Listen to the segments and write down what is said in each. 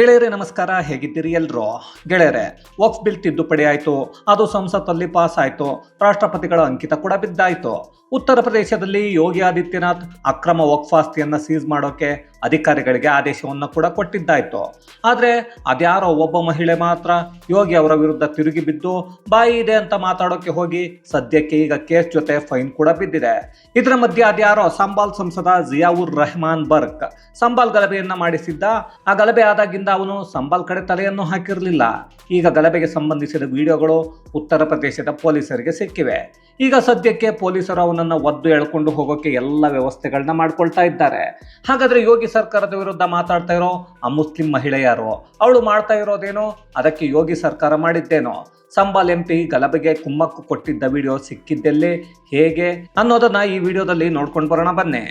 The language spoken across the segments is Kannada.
ಗೆಳೆಯರೇ, ನಮಸ್ಕಾರ. ಹೇಗಿದ್ದೀರಿ ಎಲ್ರು? ಗೆಳೆಯರೆ ವಕ್ಫ್ ಬಿಲ್ ತಿದ್ದುಪಡಿ ಆಯಿತು. ಅದು ಸಂಸತ್ತಲ್ಲಿ ಪಾಸ್ ಆಯಿತು ರಾಷ್ಟ್ರಪತಿಗಳ ಅಂಕಿತ ಕೂಡ ಬಿದ್ದಾಯಿತು. ಉತ್ತರ ಪ್ರದೇಶದಲ್ಲಿ ಯೋಗಿ ಆದಿತ್ಯನಾಥ್ ಅಕ್ರಮ ವಕ್ಫ್ ಆಸ್ತಿಯನ್ನು ಸೀಸ್ ಮಾಡೋಕೆ ಅಧಿಕಾರಿಗಳಿಗೆ ಆದೇಶವನ್ನು ಕೂಡ ಕೊಟ್ಟಿದ್ದಾಯಿತು. ಆದರೆ ಅದ್ಯಾರೋ ಒಬ್ಬ ಮಹಿಳೆ ಮಾತ್ರ ಯೋಗಿ ಅವರ ವಿರುದ್ಧ ತಿರುಗಿ ಬಿದ್ದು, ಬಾಯಿ ಇದೆ ಅಂತ ಮಾತಾಡೋಕೆ ಹೋಗಿ ಸದ್ಯಕ್ಕೆ ಈಗ ಕೇಸ್ ಜೊತೆ ಫೈನ್ ಕೂಡ ಬಿದ್ದಿದೆ. ಇದರ ಮಧ್ಯೆ ಅದ್ಯಾರೋ ಸಂಬಾಲ್ ಸಂಸದ ಜಿಯಾವುರ್ ರೆಹಮಾನ್ ಬರ್ಕ್ ಸಂಬಾಲ್ ಗಲಭೆಯನ್ನ ಮಾಡಿಸಿದ್ದ, ಆ ಗಲಭೆ ಆದಾಗಿಂದ ಅವನು ಸಂಬಾಲ್ ಕಡೆ ತಲೆಯನ್ನು ಹಾಕಿರಲಿಲ್ಲ. ಈಗ ಗಲಭೆಗೆ ಸಂಬಂಧಿಸಿದ ವಿಡಿಯೋಗಳು ಉತ್ತರ ಪ್ರದೇಶದ ಪೊಲೀಸರಿಗೆ ಸಿಕ್ಕಿವೆ. ಈಗ ಸದ್ಯಕ್ಕೆ ಪೊಲೀಸರು ಅವನನ್ನು ಒದ್ದು ಎಳ್ಕೊಂಡು ಹೋಗೋಕೆ ಎಲ್ಲ ವ್ಯವಸ್ಥೆಗಳನ್ನ ಮಾಡ್ಕೊಳ್ತಾ ಇದ್ದಾರೆ. ಹಾಗಾದ್ರೆ ಯೋಗಿ ಸರ್ಕಾರದ ವಿರುದ್ಧ ಮಾತಾಡ್ತಾ ಇರೋ ಆ ಮುಸ್ಲಿಂ ಮಹಿಳೆ ಯಾರು ಅವಳು ಮಾಡ್ತಾ ಇರೋದೇನೋ, ಅದಕ್ಕೆ ಯೋಗಿ ಸರ್ಕಾರ ಮಾಡಿದ್ದೇನೋ. ಸಂಬಾಲ್ ಎಂ ಪಿ ಗಲಭೆಗೆ ಕುಮ್ಮಕ್ಕು ಕೊಟ್ಟಿದ್ದ ವಿಡಿಯೋ ಸಿಕ್ಕಿದ್ದೆಲ್ಲಿ? ಹೇಗೆ? ಅನ್ನೋದನ್ನ ಈ ವಿಡಿಯೋದಲ್ಲಿ ನೋಡ್ಕೊಂಡು ಬರೋಣ ಬನ್ನಿ.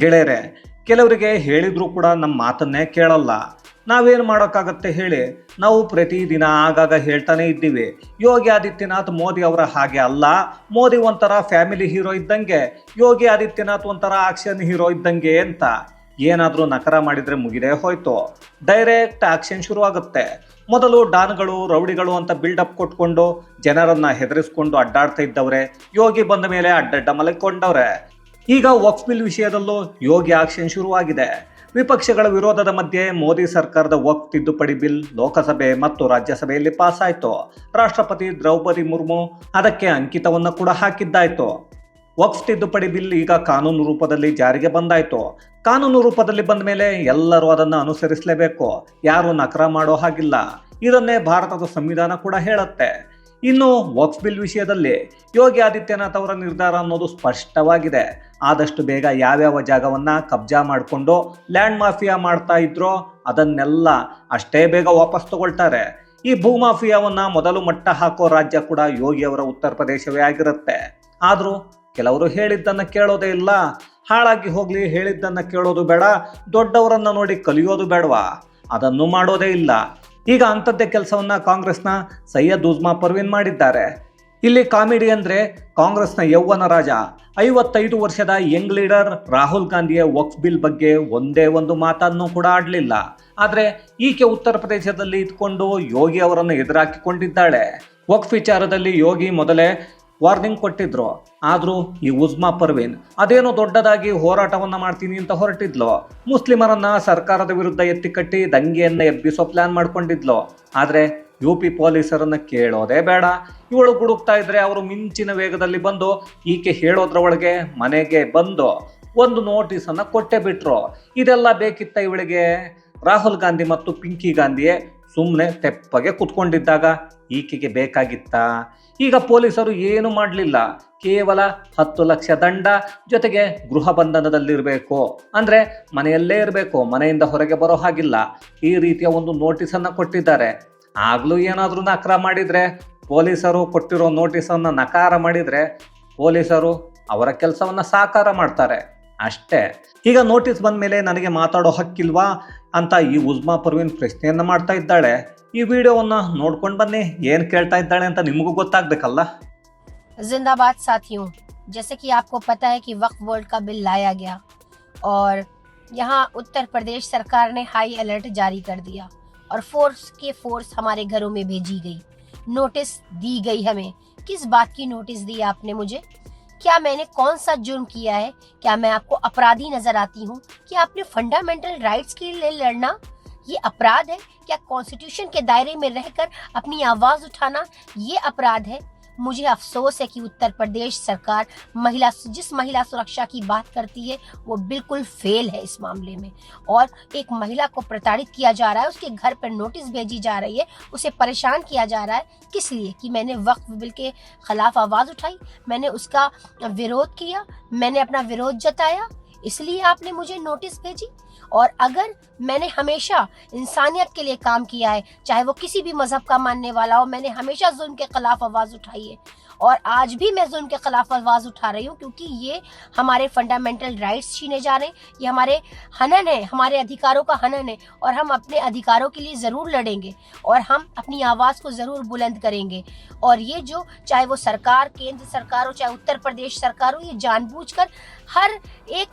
ಗೆಳೆಯರೆ, ಕೆಲವರಿಗೆ ಹೇಳಿದ್ರು ಕೂಡ ನಮ್ಮ ಮಾತನ್ನೇ ಕೇಳಲ್ಲ. ನಾವೇನು ಮಾಡೋಕ್ಕಾಗತ್ತೆ ಹೇಳಿ? ನಾವು ಪ್ರತಿದಿನ ಆಗಾಗ ಹೇಳ್ತಾನೆ ಇದ್ದೀವಿ. ಯೋಗಿ ಆದಿತ್ಯನಾಥ್ ಮೋದಿ ಅವರ ಹಾಗೆ ಅಲ್ಲ. ಮೋದಿ ಒಂಥರ ಫ್ಯಾಮಿಲಿ ಹೀರೋ ಇದ್ದಂಗೆ, ಯೋಗಿ ಆದಿತ್ಯನಾಥ್ ಒಂಥರ ಆಕ್ಷನ್ ಹೀರೋ ಇದ್ದಂಗೆ ಅಂತ. ಏನಾದರೂ ನಕರ ಮಾಡಿದರೆ ಮುಗಿದೇ ಹೋಯ್ತು. ಡೈರೆಕ್ಟ್ ಆಕ್ಷನ್ ಶುರುವಾಗುತ್ತೆ. ಮೊದಲು ಡಾನ್ಗಳು, ರೌಡಿಗಳು ಅಂತ ಬಿಲ್ಡಪ್ ಕೊಟ್ಕೊಂಡು ಜನರನ್ನ ಹೆದರಿಸ್ಕೊಂಡು ಅಡ್ಡಾಡ್ತಾ ಇದ್ದವ್ರೆ, ಯೋಗಿ ಬಂದ ಮೇಲೆ ಅಡ್ಡಡ್ಡ ಮಲಗಿಕೊಂಡವ್ರೆ ಈಗ ವಕ್ಫ್ ಬಿಲ್ ವಿಷಯದಲ್ಲೂ ಯೋಗಿ ಆಕ್ಷನ್ ಶುರುವಾಗಿದೆ. ವಿಪಕ್ಷಗಳ ವಿರೋಧದ ಮಧ್ಯೆ ಮೋದಿ ಸರ್ಕಾರದ ವಕ್ ತಿದ್ದುಪಡಿ ಬಿಲ್ ಲೋಕಸಭೆ ಮತ್ತು ರಾಜ್ಯಸಭೆಯಲ್ಲಿ ಪಾಸ್ ಆಯಿತು ರಾಷ್ಟ್ರಪತಿ ದ್ರೌಪದಿ ಮುರ್ಮು ಅದಕ್ಕೆ ಅಂಕಿತವನ್ನು ಕೂಡ ಹಾಕಿದ್ದಾಯ್ತು. ವಕ್ಫ್ ತಿದ್ದುಪಡಿ ಬಿಲ್ ಈಗ ಕಾನೂನು ರೂಪದಲ್ಲಿ ಜಾರಿಗೆ ಬಂದಾಯ್ತು. ಕಾನೂನು ರೂಪದಲ್ಲಿ ಬಂದ ಮೇಲೆ ಎಲ್ಲರೂ ಅದನ್ನು ಅನುಸರಿಸಲೇಬೇಕು. ಯಾರು ನಕರ ಮಾಡೋ ಹಾಗಿಲ್ಲ. ಇದನ್ನೇ ಭಾರತದ ಸಂವಿಧಾನ ಕೂಡ ಹೇಳುತ್ತೆ. ಇನ್ನು ವಕ್ಫ್ ಬಿಲ್ ವಿಷಯದಲ್ಲಿ ಯೋಗಿ ಆದಿತ್ಯನಾಥ್ ಅವರ ನಿರ್ಧಾರ ಅನ್ನೋದು ಸ್ಪಷ್ಟವಾಗಿದೆ. ಆದಷ್ಟು ಬೇಗ ಯಾವ್ಯಾವ ಜಾಗವನ್ನ ಕಬ್ಜಾ ಮಾಡಿಕೊಂಡು ಲ್ಯಾಂಡ್ ಮಾಫಿಯಾ ಮಾಡ್ತಾ ಇದ್ರೋ ಅದನ್ನೆಲ್ಲ ಅಷ್ಟೇ ಬೇಗ ವಾಪಸ್ ತಗೊಳ್ತಾರೆ. ಈ ಭೂಮಾಫಿಯಾವನ್ನ ಮೊದಲು ಮಟ್ಟ ಹಾಕೋ ರಾಜ್ಯ ಕೂಡ ಯೋಗಿ ಅವರ ಉತ್ತರ ಪ್ರದೇಶವೇ ಆಗಿರುತ್ತೆ. ಆದರೂ ಕೆಲವರು ಹೇಳಿದ್ದನ್ನು ಕೇಳೋದೇ ಇಲ್ಲ. ಹಾಳಾಗಿ ಹೋಗಲಿ, ಹೇಳಿದ್ದನ್ನು ಕೇಳೋದು ಬೇಡ, ದೊಡ್ಡವರನ್ನು ನೋಡಿ ಕಲಿಯೋದು ಬೇಡವಾ? ಅದನ್ನು ಮಾಡೋದೇ ಇಲ್ಲ. ಈಗ ಅಂಥದ್ದೇ ಕೆಲಸವನ್ನ ಕಾಂಗ್ರೆಸ್ನ ಸೈಯದ್ ಉಜ್ಮಾ ಪರ್ವೀನ್ ಮಾಡಿದ್ದಾರೆ. ಇಲ್ಲಿ ಕಾಮಿಡಿ ಅಂದರೆ ಕಾಂಗ್ರೆಸ್ನ ಯೌವನ ರಾಜ. ಐವತ್ತೈದು ವರ್ಷದ ಯಂಗ್ ಲೀಡರ್ ರಾಹುಲ್ ಗಾಂಧಿಯ ವಕ್ಫ್ ಬಿಲ್ ಬಗ್ಗೆ ಒಂದೇ ಒಂದು ಮಾತನ್ನು ಕೂಡ ಆಡಲಿಲ್ಲ. ಆದರೆ ಈಕೆ ಉತ್ತರ ಪ್ರದೇಶದಲ್ಲಿ ಇದ್ಕೊಂಡು ಯೋಗಿ ಅವರನ್ನು ಎದುರಾಕಿಕೊಂಡಿದ್ದಾಳೆ. ವಕ್ಫ್ ವಿಚಾರದಲ್ಲಿ ಯೋಗಿ ಮೊದಲೇ ವಾರ್ನಿಂಗ್ ಕೊಟ್ಟಿದ್ರು. ಆದರೂ ಈ ಉಜ್ಮಾ ಪರ್ವೀನ್ ಅದೇನೋ ದೊಡ್ಡದಾಗಿ ಹೋರಾಟವನ್ನ ಮಾಡ್ತೀನಿ ಅಂತ ಹೊರಟಿದ್ಲು. ಮುಸ್ಲಿಮರನ್ನ ಸರ್ಕಾರದ ವಿರುದ್ಧ ಎತ್ತಿಕಟ್ಟಿ ದಂಗೆಯನ್ನ ಎಬ್ಬಿಸೋ ಪ್ಲಾನ್ ಮಾಡ್ಕೊಂಡಿದ್ಲು. ಆದರೆ ಯು ಪಿ ಪೊಲೀಸರನ್ನ ಕೇಳೋದೇ ಬೇಡ. ಇವಳು ಗುಡುಕ್ತಾ ಇದ್ರೆ ಅವರು ಮಿಂಚಿನ ವೇಗದಲ್ಲಿ ಬಂದು ಈಕೆ ಹೇಳೋದ್ರ ಒಳಗೆ ಮನೆಗೆ ಬಂದು ಒಂದು ನೋಟಿಸನ್ನು ಕೊಟ್ಟೆ ಬಿಟ್ರು. ಇದೆಲ್ಲ ಬೇಕಿತ್ತ ಇವಳಿಗೆ ರಾಹುಲ್ ಗಾಂಧಿ ಮತ್ತು ಪಿಂಕಿ ಗಾಂಧಿಯೇ ಸುಮ್ಮನೆ ತೆಪ್ಪಗೆ ಕುತ್ಕೊಂಡಿದ್ದಾಗ ಈಕೆಗೆ ಬೇಕಾಗಿತ್ತಾ. ಈಗ ಪೊಲೀಸರು ಏನು ಮಾಡಲಿಲ್ಲ? ಕೇವಲ ಹತ್ತು ಲಕ್ಷ ದಂಡ ಜೊತೆಗೆ ಗೃಹ ಬಂಧನದಲ್ಲಿರಬೇಕು. ಅಂದರೆ ಮನೆಯಲ್ಲೇ ಇರಬೇಕು, ಮನೆಯಿಂದ ಹೊರಗೆ ಬರೋ ಹಾಗಿಲ್ಲ. ಈ ರೀತಿಯ ಒಂದು ನೋಟಿಸನ್ನು ಕೊಟ್ಟಿದ್ದಾರೆ. ಆಗಲೂ ಏನಾದರೂ ನಕಾರ ಮಾಡಿದರೆ, ಪೊಲೀಸರು ಕೊಟ್ಟಿರೋ ನೋಟಿಸನ್ನು ನಕಾರ ಮಾಡಿದರೆ ಪೊಲೀಸರು ಅವರ ಕೆಲಸವನ್ನು ಸಾಕಾರ ಮಾಡ್ತಾರೆ. ಅಷ್ಟೇ. ಈಗ ನೋಟಿಸ್ ಬಂದ ಮೇಲೆ ನನಗೆ ಮಾತಾಡೋ ಹಕ್ಕಿಲ್ವಾ? ಅಂತ ಈ ಉಜ್ಮಾ ಪರ್ವೀನ್ ಪ್ರಶ್ನೆಯನ್ನ ಮಾಡ್ತಾ ಇದ್ದಾಳೆ ಈ ವಿಡಿಯೋವನ್ನ ನೋಡ್ಕೊಂಡು ಬನ್ನಿ ಏನು ಕೇಳ್ತಾ ಇದ್ದಾಳೆ ಅಂತ ನಿಮಗೂ ಗೊತ್ತಾಗ್ಬೇಕಲ್ಲ जिंदाबाद साथियों जैसे कि आपको पता है कि वक्फ बोर्ड का बिल लाया गया और यहाँ उत्तर प्रदेश सरकार ने हाई अलर्ट जारी कर दिया और फोर्स के फोर्स हमारे घरों में भेजी गई नोटिस दी गई हमें किस बात की नोटिस दी आपने मुझे क्या मैंने कौन सा जुर्म किया है? क्या मैं आपको अपराधी नज़र आती हूँ? क्या आपने फंडामेंटल राइट्स के लिए लड़ना? ये अपराध है? क्या कॉन्स्टिट्यूशन के दायरे में रहकर अपनी आवाज़ उठाना ये अपराध है? मुझे अफसोस है कि उत्तर प्रदेश सरकार महिला जिस महिला सुरक्षा की बात करती है, वो बिल्कुल फेल है इस मामले में। और एक महिला को प्रताड़ित किया जा रहा है, उसके घर पर नोटिस भेजी जा रही है, उसे परेशान किया जा रहा है। किस लिए? कि मैंने वक्फ बिल के खिलाफ आवाज़ उठाई, मैंने उसका विरोध किया, मैंने अपना विरोध जताया, इसलिए आपने मुझे नोटिस भेजी। और अगर मैंने हमेशा इंसानियत के लिए काम किया है, चाहे वो किसी भी मज़हब का मानने वाला हो, मैंने हमेशा जुल्म के खिलाफ आवाज़ उठाई है। और आज भी मैं जुल्म के खिलाफ आवाज़ उठा रही हूँ, क्योंकि ये हमारे फंडामेंटल राइट्स छीने जा रहे हैं। ये हमारे हनन है, हमारे अधिकारों का हनन है, और हम अपने अधिकारों के लिए ज़रूर लड़ेंगे, और हम अपनी आवाज़ को ज़रूर बुलंद करेंगे। और ये जो, चाहे वो सरकार, केंद्र सरकार हो, चाहे उत्तर प्रदेश सरकार हो, ये जानबूझकर हर एक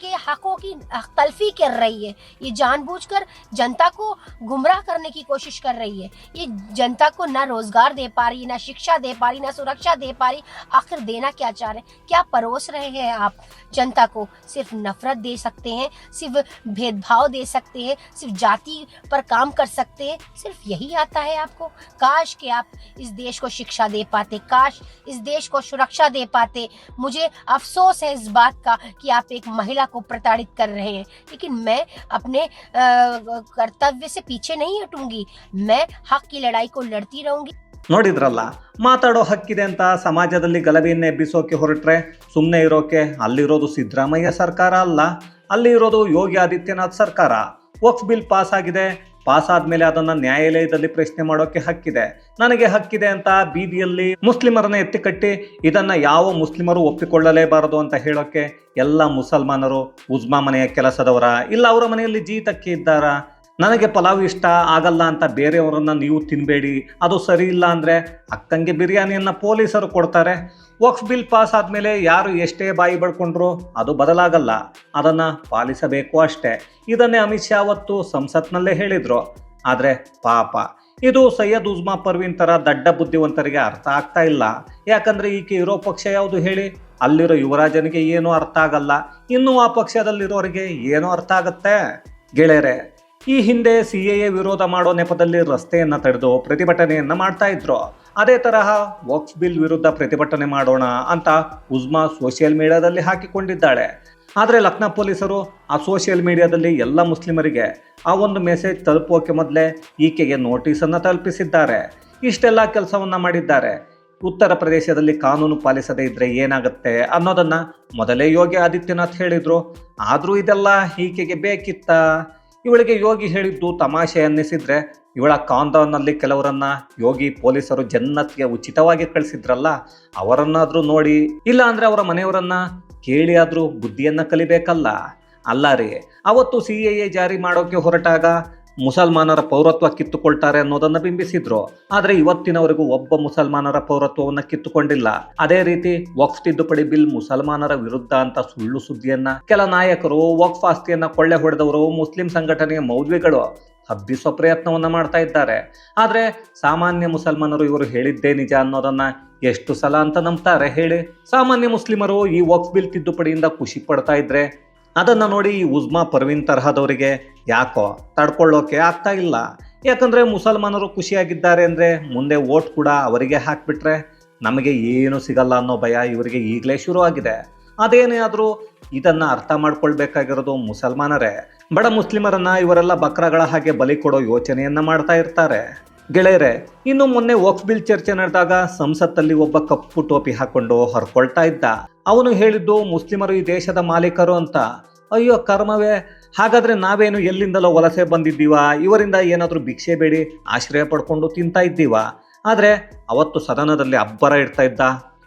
के हकों की तलफी कर रही है। ये जानबूझकर जनता को गुमराह करने की कोशिश कर रही है। ये जनता को ना रोज़गार दे पा रही, ना शिक्षा दे पा रही, ना सुरक्षा दे पा रही। आखिर देना क्या चाह रहे हैं? क्या परोस रहे हैं आप? जनता को सिर्फ़ नफरत दे सकते हैं, सिर्फ़ भेदभाव दे सकते हैं, सिर्फ़ जाति पर काम कर सकते हैं। सिर्फ़ यही आता है आपको। काश कि आप इस देश को शिक्षा दे पाते, काश इस देश को सुरक्षा दे पाते। मुझे अफसोस है इस बात का कि आप एक महिला को प्रताड़ित कर रहे हैं लेकिन मैं अपने अ, कर्तव्य से पीछे नहीं हटूंगी मैं हक की लड़ाई को लड़ती रहूंगी ನೋಡಿದ್ರಲ್ಲ ಮಾತಾಡೋ ಹಕ್ಕಿದೆ ಅಂತ ಸಮಾಜದಲ್ಲಿ ಗಲಭೆಯನ್ನು ಎಬ್ಬಿಸೋಕೆ ಹೊರಟ್ರೆ ಸುಮ್ಮನೆ ಇರೋಕೆ ಅಲ್ಲಿರೋದು ಸಿದ್ದರಾಮಯ್ಯ ಸರ್ಕಾರ ಅಲ್ಲ ಅಲ್ಲಿ ಇರೋದು ಯೋಗಿ ಆದಿತ್ಯನಾಥ್ ಸರ್ಕಾರ ವಕ್ಫ್ ಬಿಲ್ ಪಾಸ್ ಆಗಿದೆ ಪಾಸ್ ಆದ್ಮೇಲೆ ಅದನ್ನ ನ್ಯಾಯಾಲಯದಲ್ಲಿ ಪ್ರಶ್ನೆ ಮಾಡೋಕೆ ಹಕ್ಕಿದೆ. ನನಗೆ ಹಕ್ಕಿದೆ ಅಂತ ಬೀದಿಯಲ್ಲಿ ಮುಸ್ಲಿಮರನ್ನ ಎತ್ತಿಕಟ್ಟಿ, ಇದನ್ನ ಯಾವ ಮುಸ್ಲಿಮರು ಒಪ್ಪಿಕೊಳ್ಳಲೇಬಾರದು ಅಂತ ಹೇಳೋಕೆ ಎಲ್ಲ ಮುಸಲ್ಮಾನರು ಉಜ್ಮಾ ಮನೆಯ ಕೆಲಸದವರ? ಇಲ್ಲ ಅವರ ಮನೆಯಲ್ಲಿ ಜೀತಕ್ಕೆ ಇದ್ದಾರಾ? ನನಗೆ ಪಲಾವ್ ಇಷ್ಟ ಆಗಲ್ಲ ಅಂತ ಬೇರೆಯವರನ್ನು ನೀವು ತಿನ್ನಬೇಡಿ ಅದು ಸರಿ ಇಲ್ಲ ಅಂದರೆ ಅಕ್ಕಂಗೆ ಬಿರಿಯಾನಿಯನ್ನು ಪೊಲೀಸರು ಕೊಡ್ತಾರೆ. ವಕ್ಫ್ ಬಿಲ್ ಪಾಸ್ ಆದಮೇಲೆ ಯಾರು ಎಷ್ಟೇ ಬಾಯಿ ಬಡ್ಕೊಂಡ್ರು ಅದು ಬದಲಾಗಲ್ಲ. ಅದನ್ನು ಪಾಲಿಸಬೇಕು ಅಷ್ಟೇ. ಇದನ್ನೇ ಅಮಿತ್ ಶಾ ಅವತ್ತು ಸಂಸತ್ನಲ್ಲೇ ಹೇಳಿದರು. ಆದರೆ ಪಾಪ. ಇದು ಸೈಯದ್ ಉಜ್ಮಾ ಪರ್ವಿನ್ ಥರ ದಡ್ಡ ಬುದ್ಧಿವಂತರಿಗೆ ಅರ್ಥ ಆಗ್ತಾ ಇಲ್ಲ. ಯಾಕಂದರೆ ಈಕೆ ಇರೋ ಪಕ್ಷ ಯಾವುದು ಹೇಳಿ? ಅಲ್ಲಿರೋ ಯುವರಾಜನಿಗೆ ಏನೂ ಅರ್ಥ ಆಗಲ್ಲ. ಇನ್ನೂ ಆ ಪಕ್ಷದಲ್ಲಿರೋರಿಗೆ ಏನೂ ಅರ್ಥ ಆಗುತ್ತೆ? ಗೆಳೆಯರೆ ಈ ಹಿಂದೆ ಸಿ ಎ ವಿರೋಧ ಮಾಡೋ ನೆಪದಲ್ಲಿ ರಸ್ತೆಯನ್ನ ತಡೆದು ಪ್ರತಿಭಟನೆಯನ್ನ ಮಾಡ್ತಾ ಇದ್ರು. ಅದೇ ತರಹ ವಕ್ಸ್ ಬಿಲ್ ವಿರುದ್ಧ ಪ್ರತಿಭಟನೆ ಮಾಡೋಣ ಅಂತ ಉಜ್ಮಾ ಸೋಷಿಯಲ್ ಮೀಡಿಯಾದಲ್ಲಿ ಹಾಕಿಕೊಂಡಿದ್ದಾಳೆ. ಆದರೆ ಲಕ್ನೋ ಪೊಲೀಸರು ಆ ಸೋಷಿಯಲ್ ಮೀಡಿಯಾದಲ್ಲಿ ಎಲ್ಲ ಮುಸ್ಲಿಮರಿಗೆ ಆ ಒಂದು ಮೆಸೇಜ್ ತಲುಪೋಕೆ ಮೊದಲೇ ಈಕೆಗೆ ನೋಟಿಸನ್ನು ತಲುಪಿಸಿದ್ದಾರೆ. ಇಷ್ಟೆಲ್ಲ ಕೆಲಸವನ್ನ ಮಾಡಿದ್ದಾರೆ. ಉತ್ತರ ಪ್ರದೇಶದಲ್ಲಿ ಕಾನೂನು ಪಾಲಿಸದೇ ಇದ್ರೆ ಏನಾಗುತ್ತೆ ಅನ್ನೋದನ್ನ ಮೊದಲೇ ಯೋಗಿ ಆದಿತ್ಯನಾಥ್ ಹೇಳಿದ್ರು. ಆದರೂ ಇದೆಲ್ಲ ಈಕೆಗೆ ಬೇಕಿತ್ತಾ? ಇವಳಿಗೆ ಯೋಗಿ ಹೇಳಿದ್ದು ತಮಾಷೆ ಅನ್ನಿಸಿದ್ರೆ, ಇವಳ ಕಾಂದವನಲ್ಲಿ ಕೆಲವರನ್ನ ಯೋಗಿ ಪೊಲೀಸರು ಜನ್ನತ್ಗೆ ಉಚಿತವಾಗಿ ಕಳಿಸಿದ್ರಲ್ಲ, ಅವರನ್ನಾದ್ರೂ ನೋಡಿ, ಇಲ್ಲ ಅಂದ್ರೆ ಅವರ ಮನೆಯವರನ್ನ ಕೇಳಿ ಆದ್ರೂ ಬುದ್ಧಿಯನ್ನ ಕಲಿಬೇಕಲ್ಲ. ಅಲ್ಲ ರೀ, ಅವತ್ತು ಸಿ ಎ ಜಾರಿ ಮಾಡೋಕೆ ಹೊರಟಾಗ ಮುಸಲ್ಮಾನರ ಪೌರತ್ವ ಕಿತ್ತುಕೊಳ್ತಾರೆ ಅನ್ನೋದನ್ನ ಬಿಂಬಿಸಿದ್ರು. ಆದ್ರೆ ಇವತ್ತಿನವರೆಗೂ ಒಬ್ಬ ಮುಸಲ್ಮಾನರ ಪೌರತ್ವವನ್ನ ಕಿತ್ತುಕೊಂಡಿಲ್ಲ. ಅದೇ ರೀತಿ ವಕ್ಫ್ ತಿದ್ದುಪಡಿ ಬಿಲ್ ಮುಸಲ್ಮಾನರ ವಿರುದ್ಧ ಅಂತ ಸುಳ್ಳು ಸುದ್ದಿಯನ್ನ ಕೆಲ ನಾಯಕರು, ವಕ್ಫ್ ಆಸ್ತಿಯನ್ನ ಕೊಳ್ಳೆ ಹೊಡೆದವರು, ಮುಸ್ಲಿಂ ಸಂಘಟನೆಯ ಮೌಲ್ವಿಗಳು ಹಬ್ಬಿಸೋ ಪ್ರಯತ್ನವನ್ನ ಮಾಡ್ತಾ ಇದ್ದಾರೆ. ಆದ್ರೆ ಸಾಮಾನ್ಯ ಮುಸಲ್ಮಾನರು ಇವರು ಹೇಳಿದ್ದೇ ನಿಜ ಅನ್ನೋದನ್ನ ಎಷ್ಟು ಸಲ ಅಂತ ನಂಬ್ತಾರೆ ಹೇಳಿ? ಸಾಮಾನ್ಯ ಮುಸ್ಲಿಮರು ಈ ವಕ್ಫ್ ಬಿಲ್ ತಿದ್ದುಪಡಿಯಿಂದ ಖುಷಿ ಪಡ್ತಾ ಇದ್ರೆ ಅದನ್ನ ನೋಡಿ ಈ ಉಜ್ಮಾ ಪರ್ವಿನ್ ತರಹದವರಿಗೆ ಯಾಕೋ ತಡ್ಕೊಳ್ಳೋಕೆ ಆಗ್ತಾ ಇಲ್ಲ. ಯಾಕಂದರೆ ಮುಸಲ್ಮಾನರು ಖುಷಿಯಾಗಿದ್ದಾರೆ ಅಂದರೆ ಮುಂದೆ ವೋಟ್ ಕೂಡ ಅವರಿಗೆ ಹಾಕಿಬಿಟ್ರೆ ನಮಗೆ ಏನು ಸಿಗಲ್ಲ ಅನ್ನೋ ಭಯ ಇವರಿಗೆ ಈಗಲೇ ಶುರುವಾಗಿದೆ. ಅದೇನೇ ಆದರೂ ಇದನ್ನು ಅರ್ಥ ಮಾಡ್ಕೊಳ್ಬೇಕಾಗಿರೋದು ಮುಸಲ್ಮಾನರೇ. ಬಡ ಮುಸ್ಲಿಮರನ್ನು ಇವರೆಲ್ಲ ಬಕ್ರಗಳ ಹಾಗೆ ಬಲಿ ಕೊಡೋ ಯೋಚನೆಯನ್ನು ಮಾಡ್ತಾ ಇರ್ತಾರೆ. ಗೆಳೆಯರೆ, ಇನ್ನು ಮೊನ್ನೆ ವಕ್ಫ್ ಬಿಲ್ ಚರ್ಚೆ ನಡೆದಾಗ ಸಂಸತ್ತಲ್ಲಿ ಒಬ್ಬ ಕಪ್ಪು ಟೋಪಿ ಹಾಕೊಂಡು ಹೊರ್ಕೊಳ್ತಾ ಇದ್ದ. ಅವನು ಹೇಳಿದ್ದು, ಮುಸ್ಲಿಮರು ಈ ದೇಶದ ಮಾಲೀಕರು ಅಂತ. ಅಯ್ಯೋ ಕರ್ಮವೇ, ಹಾಗಾದ್ರೆ ನಾವೇನು ಎಲ್ಲಿಂದಲೋ ವಲಸೆ ಬಂದಿದ್ದೀವ? ಇವರಿಂದ ಏನಾದರೂ ಭಿಕ್ಷೆ ಬೇಡಿ, ಆಶ್ರಯ ಪಡ್ಕೊಂಡು ತಿಂತಾ ಇದ್ದೀವ? ಆದರೆ, ಅವತ್ತು ಸದನದಲ್ಲಿ ಅಬ್ಬರ ಇಡ್ತಾ ಇದ್ದ.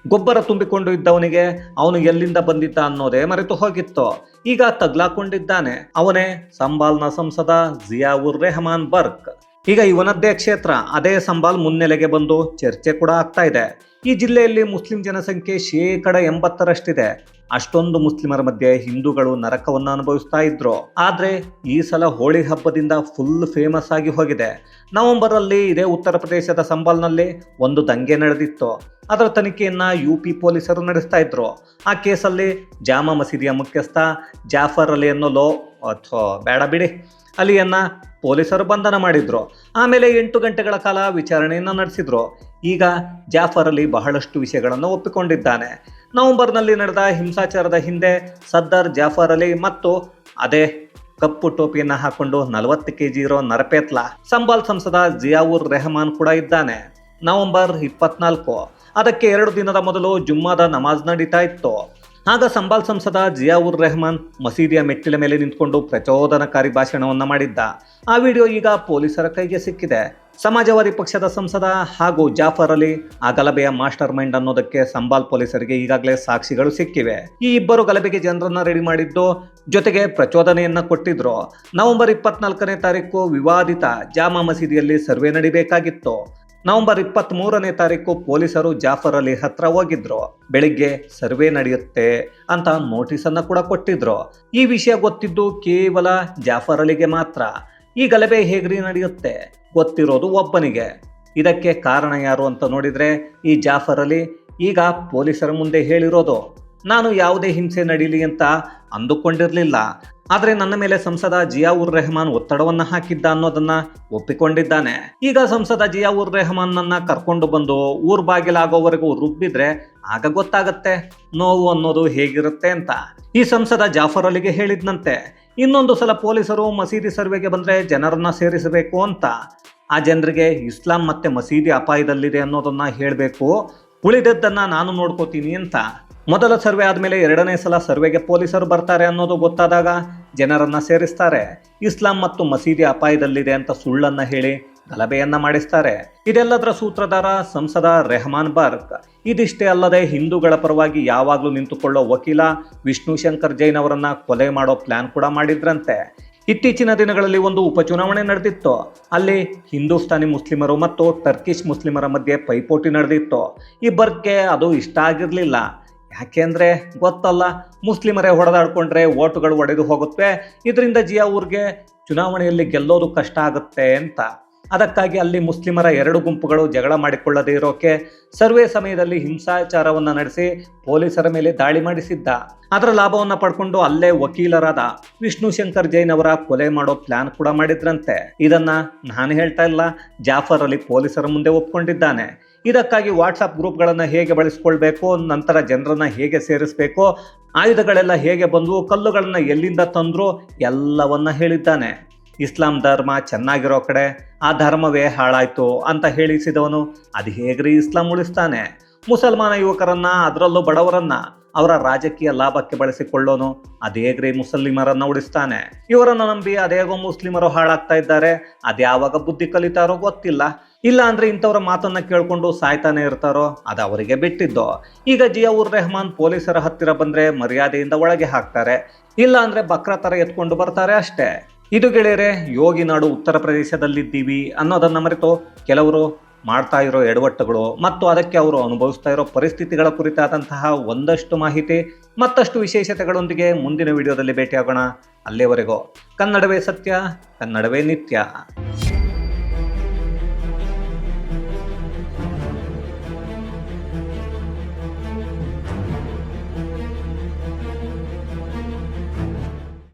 ಗೊಬ್ಬರ ತುಂಬಿಕೊಂಡು ಇದ್ದವನಿಗೆ, ಅವನು ಎಲ್ಲಿಂದ ಬಂದಿದ್ದ ಅನ್ನೋದೇ ಮರೆತು ಹೋಗಿತ್ತು. ಈಗ ತಗ್ಲಾಕೊಂಡಿದ್ದಾನೆ. ಅವನೇ, ಸಂಬಾಲ್ನ ಸಂಸದ ಜಿಯಾವುರ್ ರೆಹಮಾನ್ ಬರ್ಕ್ ಈಗ ಇವನದ್ದೇ ಕ್ಷೇತ್ರ, ಅದೇ ಸಂಬಾಲ್ ಮುನ್ನೆಲೆಗೆ ಬಂದು ಚರ್ಚೆ ಕೂಡ ಆಗ್ತಾ ಇದೆ. ಈ ಜಿಲ್ಲೆಯಲ್ಲಿ ಮುಸ್ಲಿಂ ಜನಸಂಖ್ಯೆ ಶೇಕಡ ಎಂಬತ್ತರಷ್ಟಿದೆ. ಅಷ್ಟೊಂದು ಮುಸ್ಲಿಮರ ಮಧ್ಯೆ ಹಿಂದೂಗಳು ನರಕವನ್ನು ಅನುಭವಿಸ್ತಾ ಇದ್ರು. ಆದ್ರೆ ಈ ಸಲ ಹೋಳಿ ಹಬ್ಬದಿಂದ ಫುಲ್ ಫೇಮಸ್ ಆಗಿ ಹೋಗಿದೆ. ನವೆಂಬರ್ ಅಲ್ಲಿ ಇದೇ ಉತ್ತರ ಪ್ರದೇಶದ ಸಂಬಾಲ್ನಲ್ಲಿ ಒಂದು ದಂಗೆ ನಡೆದಿತ್ತು. ಅದರ ತನಿಖೆಯನ್ನ ಯು ಪಿ ಪೊಲೀಸರು ನಡೆಸ್ತಾ ಇದ್ರು. ಆ ಕೇಸಲ್ಲಿ ಜಾಮಾ ಮಸೀದಿಯ ಮುಖ್ಯಸ್ಥ ಜಾಫರ್ ಅಲಿ ಅನ್ನೋ ಲೋ ಅಥವಾ ಬೇಡ ಬಿಡಿ. ಅಲಿಯನ್ನ ಪೊಲೀಸರು ಬಂಧನ ಮಾಡಿದ್ರು. ಆಮೇಲೆ ಎಂಟು ಗಂಟೆಗಳ ಕಾಲ ವಿಚಾರಣೆಯನ್ನು ನಡೆಸಿದ್ರು. ಈಗ ಜಾಫರ್ ಅಲಿ ಬಹಳಷ್ಟು ವಿಷಯಗಳನ್ನು ಒಪ್ಪಿಕೊಂಡಿದ್ದಾನೆ. ನವೆಂಬರ್ನಲ್ಲಿ ನಡೆದ ಹಿಂಸಾಚಾರದ ಹಿಂದೆ ಸದ್ದರ್ ಜಾಫರ್ ಅಲಿ ಮತ್ತು ಅದೇ ಕಪ್ಪು ಟೋಪಿಯನ್ನು ಹಾಕೊಂಡು ನಲವತ್ತು ಕೆ ಜಿ ಇರೋ ನರಪೇತ್ಲ, ಸಂಬಾಲ್ ಸಂಸದ ಜಿಯಾವುರ್ ರೆಹಮಾನ್ ಕೂಡ ಇದ್ದಾನೆ. ನವೆಂಬರ್ ಇಪ್ಪತ್ನಾಲ್ಕು, ಅದಕ್ಕೆ ಎರಡು ದಿನದ ಮೊದಲು ಜುಮ್ಮಾದ ನಮಾಜ್ ನಡೀತಾ ಇತ್ತು. ಆಗ ಸಂಬಾಲ್ ಸಂಸದ ಜಿಯಾವುರ್ ರೆಹಮಾನ್ ಮಸೀದಿಯ ಮೆಟ್ಟಿಲ ಮೇಲೆ ನಿಂತ್ಕೊಂಡು ಪ್ರಚೋದನಕಾರಿ ಭಾಷಣವನ್ನು ಮಾಡಿದ್ದ. ಆ ವಿಡಿಯೋ ಈಗ ಪೊಲೀಸರ ಕೈಗೆ ಸಿಕ್ಕಿದೆ. ಸಮಾಜವಾದಿ ಪಕ್ಷದ ಸಂಸದ ಹಾಗೂ ಜಾಫರ್ ಅಲಿ ಆ ಗಲಭೆಯ ಮಾಸ್ಟರ್ ಮೈಂಡ್ ಅನ್ನೋದಕ್ಕೆ ಸಂಬಾಲ್ ಪೊಲೀಸರಿಗೆ ಈಗಾಗಲೇ ಸಾಕ್ಷಿಗಳು ಸಿಕ್ಕಿವೆ. ಈ ಇಬ್ಬರು ಗಲಭೆಗೆ ಜನರನ್ನ ರೆಡಿ ಮಾಡಿದ್ದು ಜೊತೆಗೆ ಪ್ರಚೋದನೆಯನ್ನ ಕೊಟ್ಟಿದ್ರು. ನವೆಂಬರ್ ಇಪ್ಪತ್ನಾಲ್ಕನೇ ತಾರೀಕು ವಿವಾದಿತ ಜಾಮಾ ಮಸೀದಿಯಲ್ಲಿ ಸರ್ವೆ ನಡಿಬೇಕಾಗಿತ್ತು. ನವೆಂಬರ್ ಇಪ್ಪತ್ತ್ ಮೂರನೇ ತಾರೀಕು ಪೊಲೀಸರು ಜಾಫರ್ ಅಲಿ ಹತ್ರ ಹೋಗಿದ್ರು. ಬೆಳಿಗ್ಗೆ ಸರ್ವೆ ನಡೆಯುತ್ತೆ ಅಂತ ನೋಟಿಸ್ ಅನ್ನ ಕೂಡ ಕೊಟ್ಟಿದ್ರು. ಈ ವಿಷಯ ಗೊತ್ತಿದ್ದು ಕೇವಲ ಜಾಫರ್ ಅಲಿಗೆ ಮಾತ್ರ. ಈ ಗಲಭೆ ಹೇಗ್ರಿ ನಡೆಯುತ್ತೆ? ಗೊತ್ತಿರೋದು ಒಬ್ಬನಿಗೆ. ಇದಕ್ಕೆ ಕಾರಣ ಯಾರು ಅಂತ ನೋಡಿದ್ರೆ ಈ ಜಾಫರ್ ಅಲಿ ಈಗ ಪೊಲೀಸರ ಮುಂದೆ ಹೇಳಿರೋದು. ನಾನು ಯಾವುದೇ ಹಿಂಸೆ ನಡೀಲಿ ಅಂತ ಅಂದುಕೊಂಡಿರಲಿಲ್ಲ. ಆದರೆ ನನ್ನ ಮೇಲೆ ಸಂಸದ ಜಿಯಾವುರ್ ರೆಹಮಾನ್ ಒತ್ತಡವನ್ನು ಹಾಕಿದ್ದ ಅನ್ನೋದನ್ನ ಒಪ್ಪಿಕೊಂಡಿದ್ದಾನೆ. ಈಗ ಸಂಸದ ಜಿಯಾವುರ್ ರೆಹಮಾನ್ನನ್ನ ಕರ್ಕೊಂಡು ಬಂದು ಊರ್ ಬಾಗಿಲಾಗೋವರೆಗೂ ರುಬ್ಬಿದ್ರೆ ಆಗ ಗೊತ್ತಾಗತ್ತೆ. ನೋವು ಅನ್ನೋದು ಹೇಗಿರುತ್ತೆ ಅಂತ. ಈ ಸಂಸದ ಜಾಫರ್ ಅಲಿಗೆ ಹೇಳಿದ್ನಂತೆ. ಇನ್ನೊಂದು ಸಲ ಪೊಲೀಸರು ಮಸೀದಿ ಸರ್ವೆಗೆ ಬಂದ್ರೆ ಜನರನ್ನ ಸೇರಿಸಬೇಕು ಅಂತ. ಆ ಜನರಿಗೆ ಇಸ್ಲಾಂ ಮತ್ತೆ ಮಸೀದಿ ಅಪಾಯದಲ್ಲಿದೆ ಅನ್ನೋದನ್ನ ಹೇಳಬೇಕು. ಉಳಿದದ್ದನ್ನು ನಾನು ನೋಡ್ಕೋತೀನಿ ಅಂತ. ಮೊದಲ ಸರ್ವೆ ಆದಮೇಲೆ ಎರಡನೇ ಸಲ ಸರ್ವೆಗೆ ಪೊಲೀಸರು ಬರ್ತಾರೆ ಅನ್ನೋದು ಗೊತ್ತಾದಾಗ ಜನರನ್ನು ಸೇರಿಸ್ತಾರೆ. ಇಸ್ಲಾಂ ಮತ್ತು ಮಸೀದಿ ಅಪಾಯದಲ್ಲಿದೆ ಅಂತ ಸುಳ್ಳನ್ನ ಹೇಳಿ ಗಲಭೆಯನ್ನ ಮಾಡಿಸ್ತಾರೆ. ಇದೆಲ್ಲದರ ಸೂತ್ರಧಾರ ಸಂಸದ ರೆಹಮಾನ್ ಬರ್ಕ್ ಇದಿಷ್ಟೇ ಅಲ್ಲದೆ ಹಿಂದೂಗಳ ಪರವಾಗಿ ಯಾವಾಗಲೂ ನಿಂತುಕೊಳ್ಳೋ ವಕೀಲ ವಿಷ್ಣು ಶಂಕರ್ ಜೈನ್ ಅವರನ್ನ ಕೊಲೆ ಮಾಡೋ ಪ್ಲಾನ್ ಕೂಡ ಮಾಡಿದ್ರಂತೆ. ಇತ್ತೀಚಿನ ದಿನಗಳಲ್ಲಿ ಒಂದು ಉಪಚುನಾವಣೆ ನಡೆದಿತ್ತು. ಅಲ್ಲಿ ಹಿಂದೂಸ್ತಾನಿ ಮುಸ್ಲಿಮರು ಮತ್ತು ಟರ್ಕಿಶ್ ಮುಸ್ಲಿಮರ ಮಧ್ಯೆ ಪೈಪೋಟಿ ನಡೆದಿತ್ತು. ಈ ಅದು ಇಷ್ಟ ಆಗಿರಲಿಲ್ಲ. ಯಾಕೆಂದ್ರೆ ಗೊತ್ತಲ್ಲ, ಮುಸ್ಲಿಮರೇ ಹೊಡೆದಾಡ್ಕೊಂಡ್ರೆ ಓಟುಗಳು ಒಡೆದು ಹೋಗುತ್ತೆ, ಇದರಿಂದ ಜಿಯಾ ಊರಿಗೆ ಚುನಾವಣೆಯಲ್ಲಿ ಗೆಲ್ಲೋದು ಕಷ್ಟ ಆಗುತ್ತೆ ಅಂತ. ಅದಕ್ಕಾಗಿ ಅಲ್ಲಿ ಮುಸ್ಲಿಮರ ಎರಡು ಗುಂಪುಗಳು ಜಗಳ ಮಾಡಿಕೊಳ್ಳದೇ ಇರೋಕೆ ಸರ್ವೆ ಸಮಯದಲ್ಲಿ ಹಿಂಸಾಚಾರವನ್ನು ನಡೆಸಿ ಪೊಲೀಸರ ಮೇಲೆ ದಾಳಿ ಮಾಡಿಸಿದ್ದ. ಅದರ ಲಾಭವನ್ನು ಪಡ್ಕೊಂಡು ಅಲ್ಲೇ ವಕೀಲರಾದ ವಿಷ್ಣು ಶಂಕರ್ ಜೈನ್ ಅವರ ಕೊಲೆ ಮಾಡೋ ಪ್ಲಾನ್ ಕೂಡ ಮಾಡಿದ್ರಂತೆ. ಇದನ್ನ ನಾನು ಹೇಳ್ತಾ ಇಲ್ಲ, ಜಾಫರ್ ಅಲಿ ಪೊಲೀಸರ ಮುಂದೆ ಒಪ್ಕೊಂಡಿದ್ದಾನೆ. ಇದಕ್ಕಾಗಿ ವಾಟ್ಸಪ್ ಗ್ರೂಪ್ಗಳನ್ನು ಹೇಗೆ ಬಳಸ್ಕೊಳ್ಬೇಕು, ನಂತರ ಜನರನ್ನ ಹೇಗೆ ಸೇರಿಸಬೇಕು, ಆಯುಧಗಳೆಲ್ಲ ಹೇಗೆ ಬಂದವು, ಕಲ್ಲುಗಳನ್ನ ಎಲ್ಲಿಂದ ತಂದ್ರು ಎಲ್ಲವನ್ನ ಹೇಳಿದ್ದಾನೆ. ಇಸ್ಲಾಂ ಧರ್ಮ ಚೆನ್ನಾಗಿರೋ ಕಡೆ ಆ ಧರ್ಮವೇ ಹಾಳಾಯ್ತು ಅಂತ ಹೇಳಿಸಿದವನು ಅದು ಹೇಗ್ರಿ ಇಸ್ಲಾಂ ಉಳಿಸ್ತಾನೆ? ಮುಸಲ್ಮಾನ ಯುವಕರನ್ನ, ಅದರಲ್ಲೂ ಬಡವರನ್ನ, ಅವರ ರಾಜಕೀಯ ಲಾಭಕ್ಕೆ ಬಳಸಿಕೊಳ್ಳೋನು ಅದೇಗ್ರಿ ಮುಸ್ಲಿಮರನ್ನ ಉಳಿಸ್ತಾನೆ? ಇವರನ್ನು ನಂಬಿ ಅದೇಗೋ ಮುಸ್ಲಿಮರು ಹಾಳಾಗ್ತಾ ಇದ್ದಾರೆ ಅದ್ಯಾವಾಗ ಬುದ್ಧಿ ಕಲಿತಾರೋ ಗೊತ್ತಿಲ್ಲ. ಇಲ್ಲ ಅಂದ್ರೆ ಇಂಥವ್ರ ಮಾತನ್ನ ಕೇಳ್ಕೊಂಡು ಸಾಯ್ತಾನೆ ಇರ್ತಾರೋ? ಅದು ಅವರಿಗೆ ಬಿಟ್ಟಿದ್ದು. ಈಗ ಜಿಯಾವುರ್ ರೆಹಮಾನ್ ಪೊಲೀಸರ ಹತ್ತಿರ ಬಂದ್ರೆ ಮರ್ಯಾದೆಯಿಂದ ಒಳಗೆ ಹಾಕ್ತಾರೆ. ಇಲ್ಲ ಅಂದ್ರೆ ಬಕ್ರ ತರ ಎತ್ಕೊಂಡು ಬರ್ತಾರೆ ಅಷ್ಟೇ. ಇದು ಗೆಳೆಯರೆ, ಯೋಗಿ ನಾಡು ಉತ್ತರ ಪ್ರದೇಶದಲ್ಲಿದ್ದೀವಿ ಅನ್ನೋದನ್ನು ಮರೆತು ಕೆಲವರು ಮಾಡ್ತಾ ಇರೋ ಎಡವಟ್ಟುಗಳು ಮತ್ತು ಅದಕ್ಕೆ ಅವರು ಅನುಭವಿಸ್ತಾ ಇರೋ ಪರಿಸ್ಥಿತಿಗಳ ಕುರಿತಾದಂತಹ ಒಂದಷ್ಟು ಮಾಹಿತಿ, ಮತ್ತಷ್ಟು ವಿಶೇಷತೆಗಳೊಂದಿಗೆ ಮುಂದಿನ ವಿಡಿಯೋದಲ್ಲಿ ಭೇಟಿಯಾಗೋಣ. ಅಲ್ಲಿಯವರೆಗೂ ಕನ್ನಡವೇ ಸತ್ಯ, ಕನ್ನಡವೇ ನಿತ್ಯ.